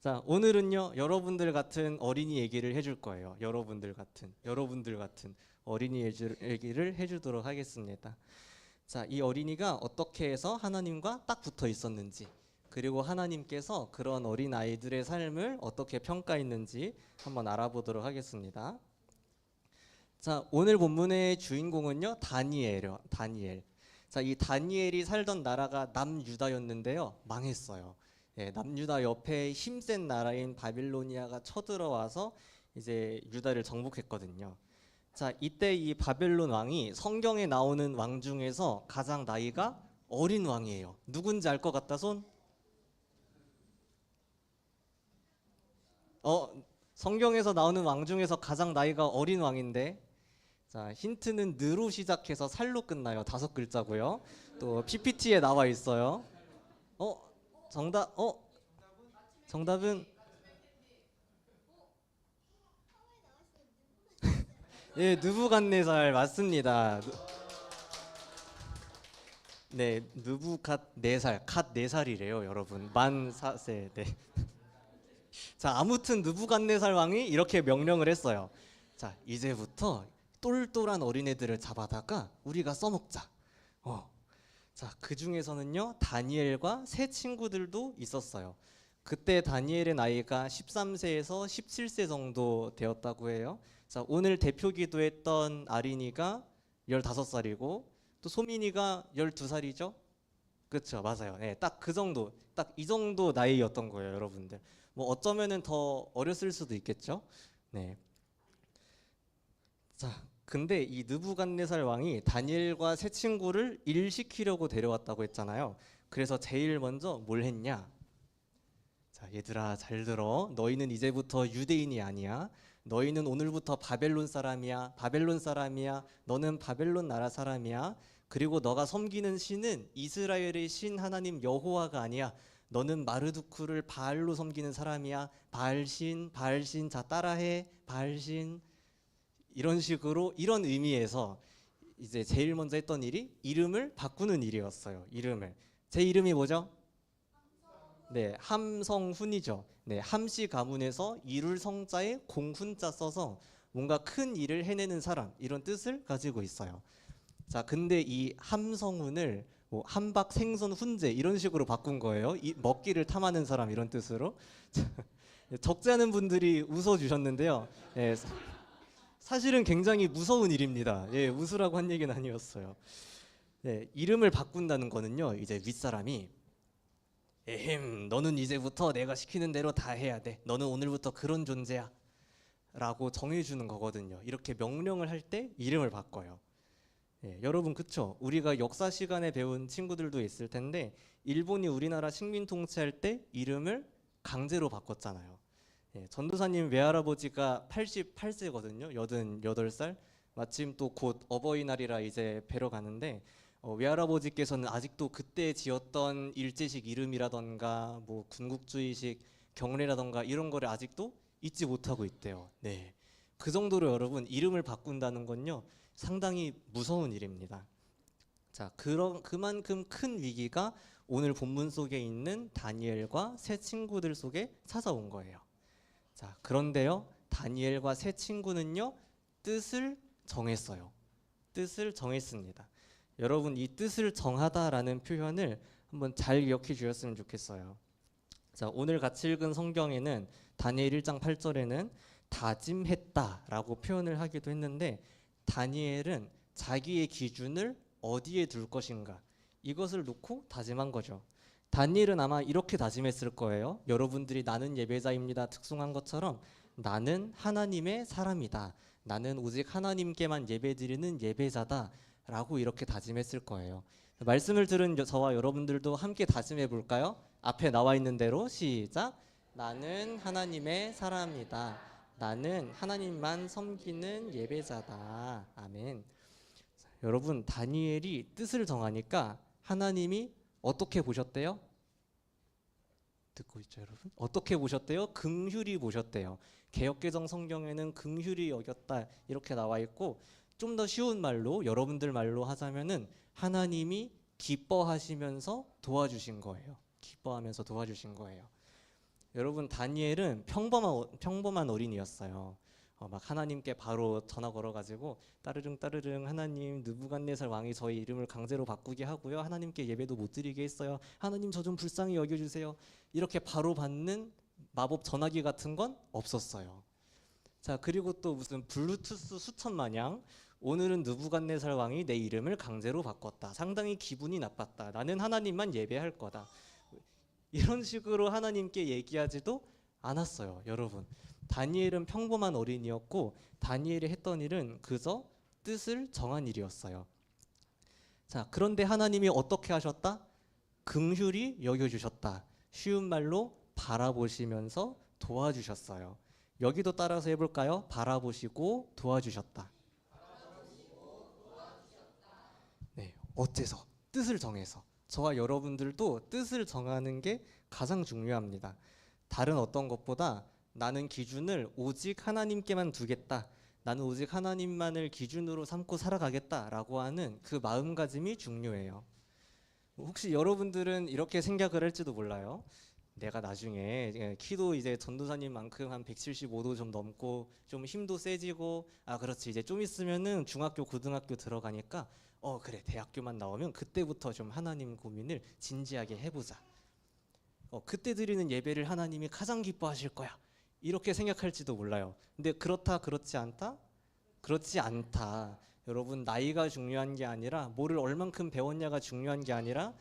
자, 오늘은요, 여러분들 같은 어린이 얘기를 해줄 거예요. 여러분들 같은, 여러분들 같은 어린이 얘기를- 해주도록 하겠습니다. 자, 이 어린이가 어떻게 해서 하나님과 딱 붙어 있었는지, 그리고 하나님께서 그런 어린 아이들의 삶을 어떻게 평가했는지 한번 알아보도록 하겠습니다. 자, 오늘 본문의 주인공은요, 다니엘이요, 다니엘. 자, 이 다니엘이 살던 나라가 남유다였는데요, 망했어요. 예, 남유다 옆에 힘센 나라인 바빌로니아가 쳐들어와서 이제 유다를 정복했거든요. 자, 이때 이 바벨론 왕이 성경에 나오는 왕 중에서 가장 나이가 어린 왕이에요. 누군지 알 것 같다 손? 어, 성경에서 나오는 왕 중에서 가장 나이가 어린 왕인데 자, 힌트는 느로 시작해서 살로 끝나요. 다섯 글자고요. 또 PPT에 나와 있어요. 어, 정답, 어, 정답은 예, 느부갓네살 맞습니다. 누- 네, 느부갓 네살, 갓 네살이래요, 여러분. 만 사세. 네. 자, 아무튼 느부갓네살 왕이 이렇게 명령을 했어요. 자, 이제부터 똘똘한 어린애들을 잡아다가 우리가 써먹자. 어. 자, 그 중에서는요, 다니엘과 세 친구들도 있었어요. 그때 다니엘의 나이가 13세에서 17세 정도 되었다고 해요. 자, 오늘 대표 기도했던 아린이가 15살이고 또 소민이가 12살이죠? 그렇죠. 맞아요. 네, 딱 그 정도. 딱 이 정도 나이였던 거예요, 여러분들. 뭐 어쩌면은 더 어렸을 수도 있겠죠? 네. 자, 근데 이 느부갓네살 왕이 다니엘과 세 친구를 일시키려고 데려왔다고 했잖아요. 그래서 제일 먼저 뭘 했냐? 자, 얘들아 잘 들어. 너희는 이제부터 유대인이 아니야. 너희는 오늘부터 바벨론 사람이야. 바벨론 사람이야. 너는 바벨론 나라 사람이야. 그리고 너가 섬기는 신은 이스라엘의 신 하나님 여호와가 아니야. 너는 마르두크를 바알로 섬기는 사람이야. 바알신, 바알신. 자, 따라해. 바알신. 이런 식으로 이런 의미에서 이제 제일 먼저 했던 일이 이름을 바꾸는 일이었어요. 이름을. 제 이름이 뭐죠? 네, 함성훈이죠. 네, 함씨 가문에서 이룰 성자에 공훈자 써서 뭔가 큰 일을 해내는 사람 이런 뜻을 가지고 있어요. 자, 근데 이 함성훈을 뭐 함박 생선 훈제 이런 식으로 바꾼 거예요. 이 먹기를 탐하는 사람 이런 뜻으로. 적지 않은 분들이 웃어 주셨는데요. 예, 사실은 굉장히 무서운 일입니다. 예, 웃으라고 한 얘기는 아니었어요. 네, 이름을 바꾼다는 거는요. 이제 윗사람이 에헴, 너는 이제부터 내가 시키는 대로 다 해야 돼. 너는 오늘부터 그런 존재야. 라고 정해주는 거거든요. 이렇게 명령을 할 때 이름을 바꿔요. 예, 여러분 그쵸? 우리가 역사 시간에 배운 친구들도 있을 텐데 일본이 우리나라 식민 통치할 때 이름을 강제로 바꿨잖아요. 예, 전도사님 외할아버지가 88세거든요. 88살. 마침 또 곧 어버이날이라 이제 뵈러 가는데 어, 외할아버지께서는 아직도 그때 지었던 일제식 이름이라던가 뭐 군국주의식 경례라던가 이런 거를 아직도 잊지 못하고 있대요. 네. 그 정도로 여러분 이름을 바꾼다는 건요 상당히 무서운 일입니다. 자, 그런 그만큼 큰 위기가 오늘 본문 속에 있는 다니엘과 세 친구들 속에 찾아온 거예요. 자, 그런데요 다니엘과 세 친구는요 뜻을 정했어요. 뜻을 정했습니다. 여러분 이 뜻을 정하다라는 표현을 한번 잘 기억해 주셨으면 좋겠어요. 자, 오늘 같이 읽은 성경에는 다니엘 1장 8절에는 다짐했다라고 표현을 하기도 했는데 다니엘은 자기의 기준을 어디에 둘 것인가 이것을 놓고 다짐한 거죠. 다니엘은 아마 이렇게 다짐했을 거예요. 여러분들이 나는 예배자입니다. 특송한 것처럼 나는 하나님의 사람이다. 나는 오직 하나님께만 예배드리는 예배자다. 라고 이렇게 다짐했을 거예요. 말씀을 들은 여- 저와 여러분들도 함께 다짐해 볼까요? 앞에 나와 있는 대로 시작. 나는 하나님의 사람이다. 나는 하나님만 섬기는 예배자다. 아멘. 자, 여러분 다니엘이 뜻을 정하니까 하나님이 어떻게 보셨대요? 듣고 있죠, 여러분? 어떻게 보셨대요? 긍휼히 보셨대요. 개혁개정 성경에는 긍휼히 여겼다 이렇게 나와 있고 좀 더 쉬운 말로 여러분들 말로 하자면은 하나님이 기뻐하시면서 도와주신 거예요. 기뻐하면서 도와주신 거예요. 여러분 다니엘은 평범한 어- 평범한 어린이였어요. 어, 막 하나님께 바로 전화 걸어가지고 따르릉 따르릉 하나님 느부갓네살 왕이 저희 이름을 강제로 바꾸게 하고요. 하나님께 예배도 못 드리게 했어요. 하나님 저 좀 불쌍히 여겨주세요. 이렇게 바로 받는 마법 전화기 같은 건 없었어요. 자 그리고 또 무슨 블루투스 수천 마냥 오늘은 느부갓네살 왕이 내 이름을 강제로 바꿨다. 상당히 기분이 나빴다. 나는 하나님만 예배할 거다. 이런 식으로 하나님께 얘기하지도 않았어요, 여러분. 다니엘은 평범한 어린이였고 다니엘이 했던 일은 그저 뜻을 정한 일이었어요. 자, 그런데 하나님이 어떻게 하셨다? 긍휼히 여겨 주셨다. 쉬운 말로 바라보시면서 도와주셨어요. 여기도 따라서 해볼까요? 바라보시고 도와주셨다. 네, 어째서 뜻을 정해서 저와 여러분들도 뜻을 정하는 게 가장 중요합니다. 다른 어떤 것보다 나는 기준을 오직 하나님께만 두겠다. 나는 오직 하나님만을 기준으로 삼고 살아가겠다라고 하는 그 마음가짐이 중요해요. 혹시 여러분들은 이렇게 생각을 할지도 몰라요. 내가 나중에 예, 키도 이제 전도사님만큼 한 175도 좀 넘고 좀 힘도 세지고 아 그렇지 이제 좀 있으면은 중학교 고등학교 들어가니까 어 그래 대학교만 나오면 그때부터 좀 하나님 고민을 진지하게 해보자. 어 그때 드리는 예배를 하나님이 가장 기뻐하실 거야. 이렇게 생각할지도 몰라요. 근데 그렇다 그렇지 않다? 그렇지 않다. 여러분 나이가 중요한 게 아니라 뭐를 얼만큼 배웠냐가 중요한 게 아니라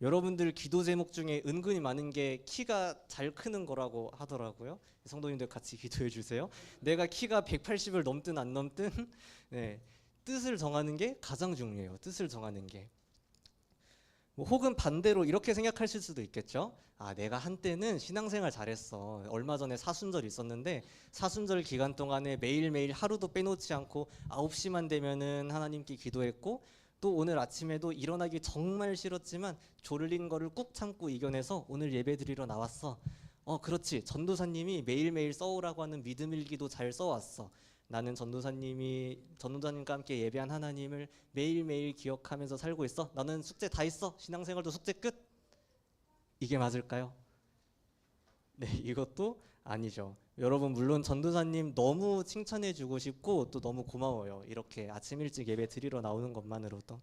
여러분들 기도 제목 중에 은근히 많은 게 키가 잘 크는 거라고 하더라고요. 성도님들 같이 기도해 주세요. 내가 키가 180을 넘든 안 넘든 네, 뜻을 정하는 게 가장 중요해요. 뜻을 정하는 게. 뭐 혹은 반대로 이렇게 생각하실 수도 있겠죠. 아, 내가 한때는 신앙생활 잘했어. 얼마 전에 사순절 있었는데 사순절 기간 동안에 매일매일 하루도 빼놓지 않고 9시만 되면은 하나님께 기도했고 또 오늘 아침에도 일어나기 정말 싫었지만 졸린 거를 꾹 참고 이겨내서 오늘 예배드리러 나왔어. 어, 그렇지. 전도사님이 매일매일 써오라고 하는 믿음 일기도 잘 써왔어. 나는 전도사님이 전도사님과 함께 예배한 하나님을 매일매일 기억하면서 살고 있어. 나는 숙제 다 했어. 신앙생활도 숙제 끝. 이게 맞을까요? 네, 이것도 아니죠. 여러분 물론 전도사님 너무 칭찬해 주고 싶고 또 너무 고마워요. 이렇게 아침 일찍 예배 드리러 나오는 것만으로도.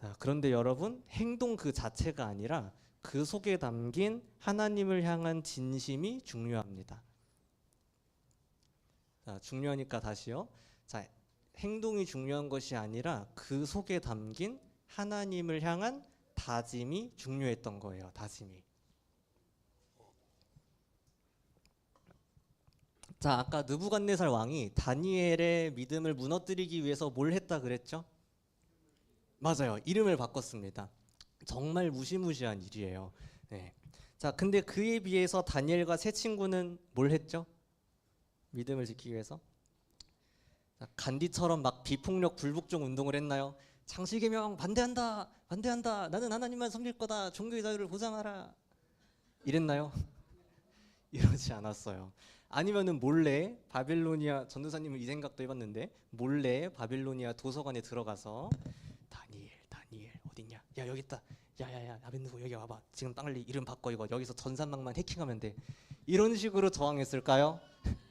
자, 그런데 여러분 행동 그 자체가 아니라 그 속에 담긴 하나님을 향한 진심이 중요합니다. 자, 중요하니까 다시요. 자, 행동이 중요한 것이 아니라 그 속에 담긴 하나님을 향한 다짐이 중요했던 거예요. 다짐이. 자, 아까 느부갓네살 왕이 다니엘의 믿음을 무너뜨리기 위해서 뭘 했다 그랬죠? 맞아요. 이름을 바꿨습니다. 정말 무시무시한 일이에요. 네. 자, 근데 그에 비해서 다니엘과 세 친구는 뭘 했죠? 믿음을 지키기 위해서 자, 간디처럼 막 비폭력 불복종 운동을 했나요? 장시개명 반대한다, 반대한다. 나는 하나님만 섬길 거다. 종교의 자유를 보장하라. 이랬나요? 이러지 않았어요. 아니면은 몰래 바빌로니아 전도사님은 이 생각도 해봤는데 몰래 바빌로니아 도서관에 들어가서 다니엘, 다니엘 어딨냐? 야 여기 있다. 야야야 아벤누고 여기 와봐. 지금 빨리 이름 바꿔 이거 여기서 전산망만 해킹하면 돼. 이런 식으로 저항했을까요?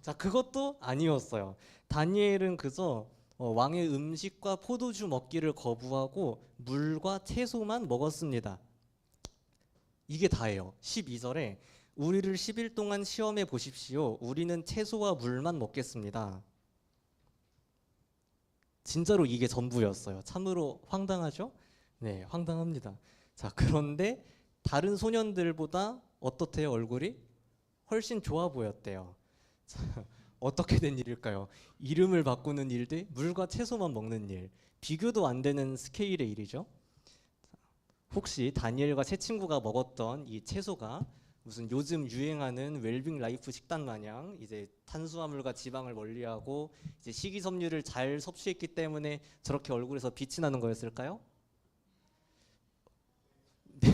자 그것도 아니었어요. 다니엘은 그저 어, 왕의 음식과 포도주 먹기를 거부하고 물과 채소만 먹었습니다. 이게 다예요. 12절에 우리를 10일 동안 시험해 보십시오. 우리는 채소와 물만 먹겠습니다. 진짜로 이게 전부였어요. 참으로 황당하죠? 네, 황당합니다. 자, 그런데 다른 소년들보다 어떻대요, 얼굴이? 훨씬 좋아 보였대요. 자, 어떻게 된 일일까요? 이름을 바꾸는 일대 물과 채소만 먹는 일. 비교도 안 되는 스케일의 일이죠. 혹시 다니엘과 새 친구가 먹었던 이 채소가 무슨 요즘 유행하는 웰빙 라이프 식단 마냥 이제 탄수화물과 지방을 멀리하고 이제 식이섬유를 잘 섭취했기 때문에 저렇게 얼굴에서 빛이 나는 거였을까요? 네.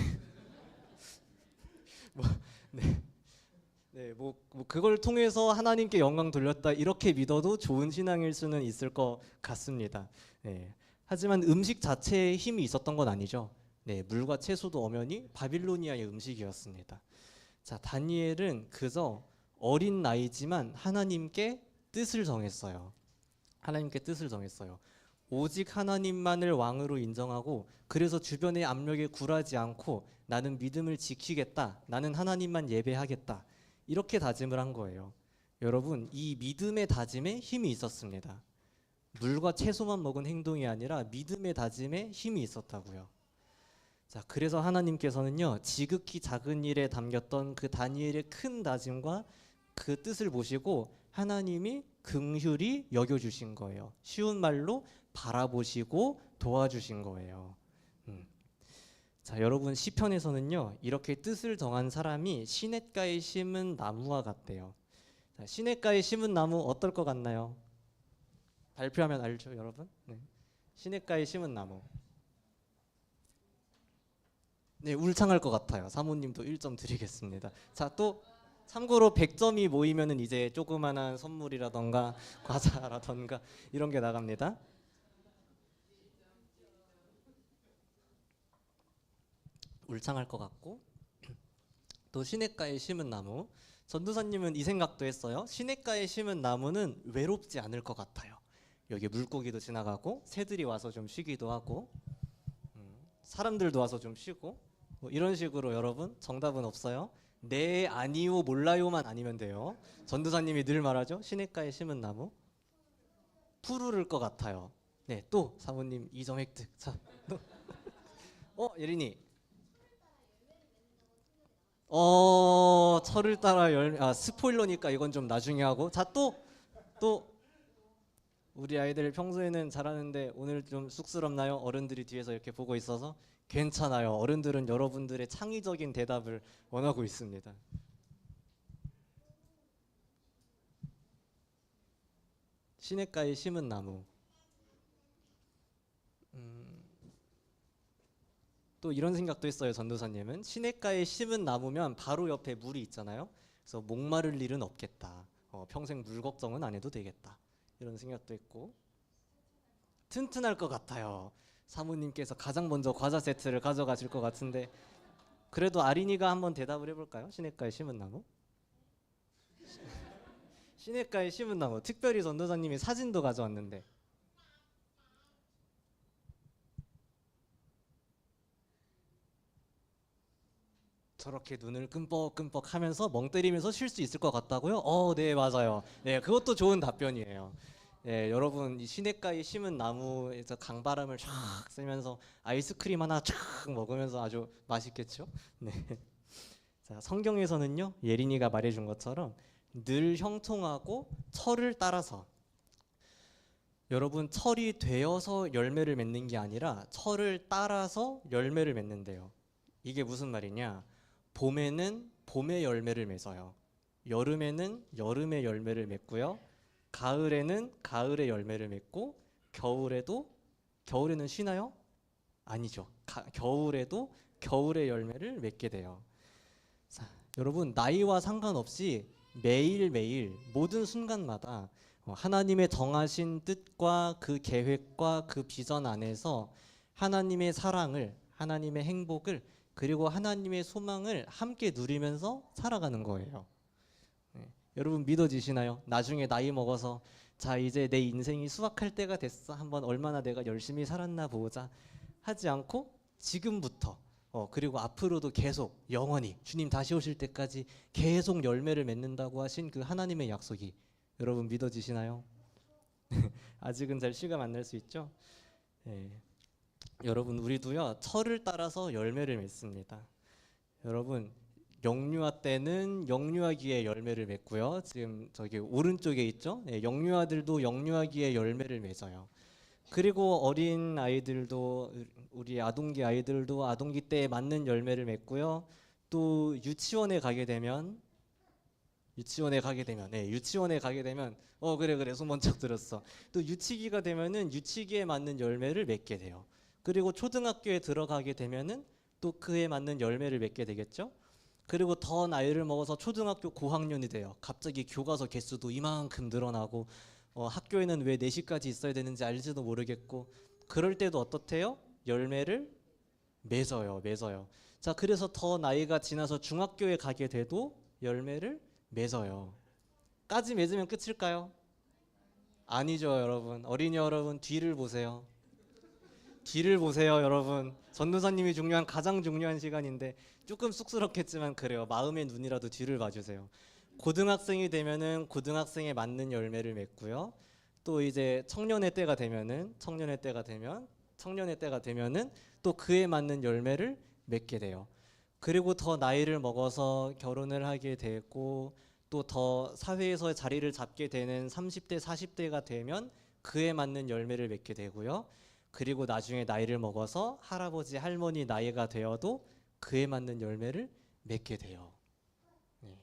뭐, 네. 네, 뭐, 뭐 그걸 통해서 하나님께 영광 돌렸다 이렇게 믿어도 좋은 신앙일 수는 있을 것 같습니다. 네. 하지만 음식 자체에 힘이 있었던 건 아니죠. 네, 물과 채소도 엄연히 바빌로니아의 음식이었습니다. 자, 다니엘은 그저 어린 나이지만 하나님께 뜻을 정했어요. 하나님께 뜻을 정했어요. 오직 하나님만을 왕으로 인정하고 그래서 주변의 압력에 굴하지 않고 나는 믿음을 지키겠다. 나는 하나님만 예배하겠다. 이렇게 다짐을 한 거예요. 여러분, 이 믿음의 다짐에 힘이 있었습니다. 물과 채소만 먹은 행동이 아니라 믿음의 다짐에 힘이 있었다고요. 자, 그래서 하나님께서는요, 지극히 작은 일에 담겼던 그 다니엘의 큰 다짐과 그 뜻을 보시고 하나님이 긍휼히 여겨 주신 거예요. 쉬운 말로 바라보시고 도와주신 거예요. 음. 자, 여러분 시편에서는요, 이렇게 뜻을 정한 사람이 시냇가에 심은 나무와 같대요. 자, 시냇가에 심은 나무 어떨 것 같나요? 발표하면 알죠, 여러분? 네. 시냇가에 심은 나무. 네, 울창할 것 같아요. 사모님도 1점 드리겠습니다. 자, 또 참고로 100점이 모이면은 이제 조그만한 선물이라던가 과자라던가 이런 게 나갑니다. 울창할 것 같고 또 시냇가에 심은 나무 전도사님은 이 생각도 했어요. 시냇가에 심은 나무는 외롭지 않을 것 같아요. 여기 물고기도 지나가고 새들이 와서 좀 쉬기도 하고 음, 사람들도 와서 좀 쉬고 뭐 이런 식으로 여러분 정답은 없어요. 네 아니요 몰라요만 아니면 돼요. 전도사님이 늘 말하죠. 시냇가에 심은 나무 푸르를 것 같아요. 네, 또 사모님 2점 획득. 자, 또. 어 예린이. 어 철을 따라 열. 아 스포일러니까 이건 좀 나중에 하고. 자 또 또 우리 아이들 평소에는 잘하는데 오늘 좀 쑥스럽나요? 어른들이 뒤에서 이렇게 보고 있어서 괜찮아요. 어른들은 여러분들의 창의적인 대답을 원하고 있습니다. 시냇가에 심은 나무. 또 이런 생각도 했어요. 전도사님은 시냇가에 심은 나무면 바로 옆에 물이 있잖아요. 그래서 목마를 일은 없겠다. 어, 평생 물 걱정은 안 해도 되겠다. 이런 생각도 했고 튼튼할 것 같아요. 사모님께서 가장 먼저 과자 세트를 가져가실 것 같은데 그래도 아린이가 한번 대답을 해볼까요? 시냇가에 심은 나무? 시냇가에 심은 나무. 특별히 전도사님이 사진도 가져왔는데 저렇게 눈을 끔뻑끔뻑 하면서 멍 때리면서 쉴 수 있을 것 같다고요? 어, 네, 맞아요. 네, 그것도 좋은 답변이에요. 네, 여러분 이 시냇가에 심은 나무에서 강바람을 쫙 쐬면서 아이스크림 하나 쫙 먹으면서 아주 맛있겠죠? 네. 자, 성경에서는요. 예린이가 말해 준 것처럼 늘 형통하고 철을 따라서 여러분 철이 되어서 열매를 맺는 게 아니라 철을 따라서 열매를 맺는데요. 이게 무슨 말이냐? 봄에는 봄의 열매를 맺어요. 여름에는 여름의 열매를 맺고요. 가을에는 가을의 열매를 맺고 겨울에도 겨울에는 쉬나요? 아니죠. 가, 겨울에도 겨울의 열매를 맺게 돼요. 자, 여러분 나이와 상관없이 매일매일 모든 순간마다 어, 하나님의 정하신 뜻과 그 계획과 그 비전 안에서 하나님의 사랑을 하나님의 행복을 그리고 하나님의 소망을 함께 누리면서 살아가는 거예요. 네. 여러분 믿어지시나요? 나중에 나이 먹어서 자 이제 내 인생이 수확할 때가 됐어. 한번 얼마나 내가 열심히 살았나 보자 하지 않고 지금부터 어, 그리고 앞으로도 계속 영원히 주님 다시 오실 때까지 계속 열매를 맺는다고 하신 그 하나님의 약속이 여러분 믿어지시나요? 아직은 잘 실감 안 날 수 있죠? 네. 여러분 우리도요 철을 따라서 열매를 맺습니다. 여러분 영유아 때는 영유아기의 열매를 맺고요. 지금 저기 오른쪽에 있죠? 네, 영유아들도 영유아기의 열매를 맺어요. 그리고 어린 아이들도 우리 아동기 아이들도 아동기 때에 맞는 열매를 맺고요. 또 유치원에 가게 되면 유치원에 가게 되면 네, 유치원에 가게 되면 어 그래 그래 소문 척 들었어. 또 유치기가 되면은 유치기에 맞는 열매를 맺게 돼요. 그리고 초등학교에 들어가게 되면은 또 그에 맞는 열매를 맺게 되겠죠. 그리고 더 나이를 먹어서 초등학교 고학년이 돼요. 갑자기 교과서 개수도 이만큼 늘어나고 어, 학교에는 왜 4시까지 있어야 되는지 알지도 모르겠고 그럴 때도 어떻대요? 열매를 맺어요. 맺어요. 자, 그래서 더 나이가 지나서 중학교에 가게 돼도 열매를 맺어요. 까지 맺으면 끝일까요? 아니죠, 여러분. 어린이 여러분 뒤를 보세요. 뒤를 보세요, 여러분. 전도사님이 중요한 가장 중요한 시간인데 조금 쑥스럽겠지만 그래요. 마음의 눈이라도 뒤를 봐주세요. 고등학생이 되면은 고등학생에 맞는 열매를 맺고요. 또 이제 청년의 때가 되면은 청년의 때가 되면 청년의 때가 되면은 또 그에 맞는 열매를 맺게 돼요. 그리고 더 나이를 먹어서 결혼을 하게 되고 또 더 사회에서 자리를 잡게 되는 30대, 40대가 되면 그에 맞는 열매를 맺게 되고요. 그리고 나중에 나이를 먹어서 할아버지, 할머니 나이가 되어도 그에 맞는 열매를 맺게 돼요. 네.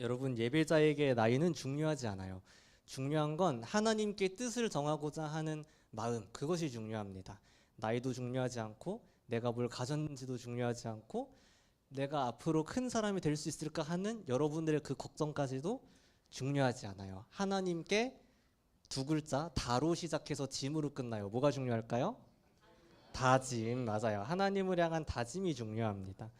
여러분 예배자에게 나이는 중요하지 않아요. 중요한 건 하나님께 뜻을 정하고자 하는 마음 그것이 중요합니다. 나이도 중요하지 않고 내가 뭘 가졌는지도 중요하지 않고 내가 앞으로 큰 사람이 될 수 있을까 하는 여러분들의 그 걱정까지도 중요하지 않아요. 하나님께 두 글자 다로 시작해서 짐으로 끝나요. 뭐가 중요할까요? 다짐 맞아요. 하나님을 향한 다짐이 중요합니다.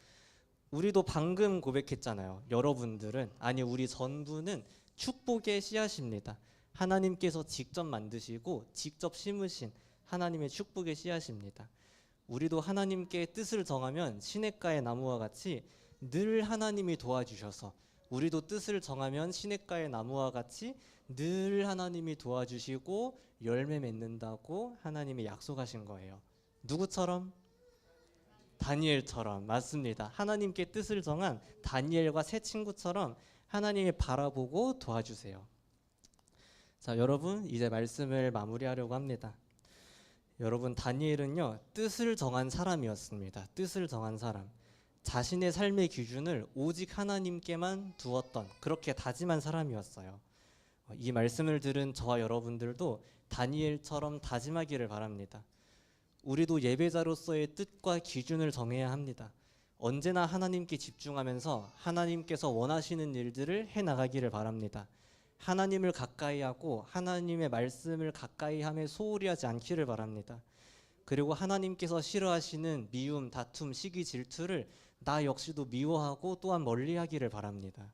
우리도 방금 고백했잖아요. 여러분들은 아니 우리 전부는 축복의 씨앗입니다. 하나님께서 직접 만드시고 직접 심으신 하나님의 축복의 씨앗입니다. 우리도 하나님께 뜻을 정하면 시냇가의 나무와 같이 늘 하나님이 도와주셔서 우리도 뜻을 정하면 시냇가의 나무와 같이 늘 하나님이 도와주시고 열매 맺는다고 하나님이 약속하신 거예요. 누구처럼? 다니엘처럼 맞습니다. 하나님께 뜻을 정한 다니엘과 새 친구처럼 하나님이 바라보고 도와주세요. 자, 여러분 이제 말씀을 마무리하려고 합니다. 여러분 다니엘은요 뜻을 정한 사람이었습니다. 뜻을 정한 사람. 자신의 삶의 기준을 오직 하나님께만 두었던 그렇게 다짐한 사람이었어요. 어, 이 말씀을 들은 저와 여러분들도 다니엘처럼 다짐하기를 바랍니다. 우리도 예배자로서의 뜻과 기준을 정해야 합니다. 언제나 하나님께 집중하면서 하나님께서 원하시는 일들을 해 나가기를 바랍니다. 하나님을 가까이 하고 하나님의 말씀을 가까이 함에 소홀히 하지 않기를 바랍니다. 그리고 하나님께서 싫어하시는 미움, 다툼, 시기, 질투를 나 역시도 미워하고 또한 멀리 하기를 바랍니다.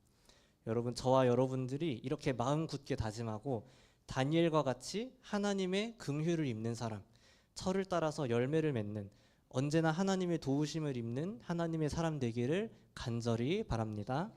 여러분 저와 여러분들이 이렇게 마음 굳게 다짐하고 다니엘과 같이 하나님의 긍휼을 입는 사람, 철을 따라서 열매를 맺는 언제나 하나님의 도우심을 입는 하나님의 사람 되기를 간절히 바랍니다.